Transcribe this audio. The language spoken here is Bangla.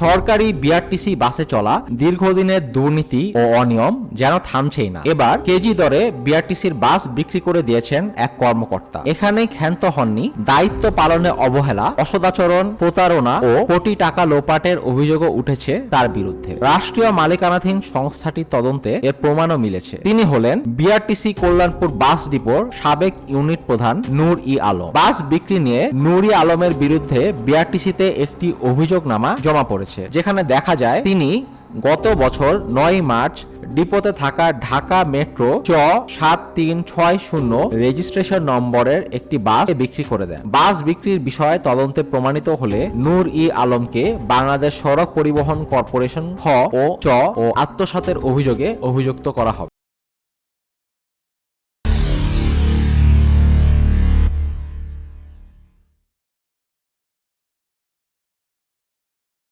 সরকারি বিআরটিসি বাসে চলা দীর্ঘদিনের দুর্নীতি ও অনিয়ম যেন থামছেই না। এবার কেজি দরে বিআরটিসির বাস বিক্রি করে দিয়েছেন এক কর্মকর্তা। এখানে ক্ষান্ত হননি দায়িত্ব পালনে অবহেলা, অসদাচরণ, প্রতারণা ও কোটি টাকা লোপাটের অভিযোগও উঠেছে তার বিরুদ্ধে। রাষ্ট্রীয় মালিকানাধীন সংস্থাটির তদন্তে এর প্রমাণও মিলেছে। তিনি হলেন বিআরটিসি কল্যাণপুর বাস ডিপোর সাবেক ইউনিট প্রধান নূর ই আলম। বাস বিক্রি নিয়ে নূর ই আলমের বিরুদ্ধে বিআরটিসিতে একটি অভিযোগনামা জমা পড়েছে। যেখানে দেখা যায়, তিনি গত বছর নয় মার্চ ডিপোতে থাকা ঢাকা মেট্রো চ সাত তিন ছয় শূন্য রেজিস্ট্রেশন নম্বরের একটি বাস বিক্রি করে দেন। বাস বিক্রির বিষয়ে তদন্তে প্রমাণিত হলে নূর ই আলমকে বাংলাদেশ সড়ক পরিবহন কর্পোরেশন খ ও চ ও আত্মসাতের অভিযোগে অভিযুক্ত করা হবে।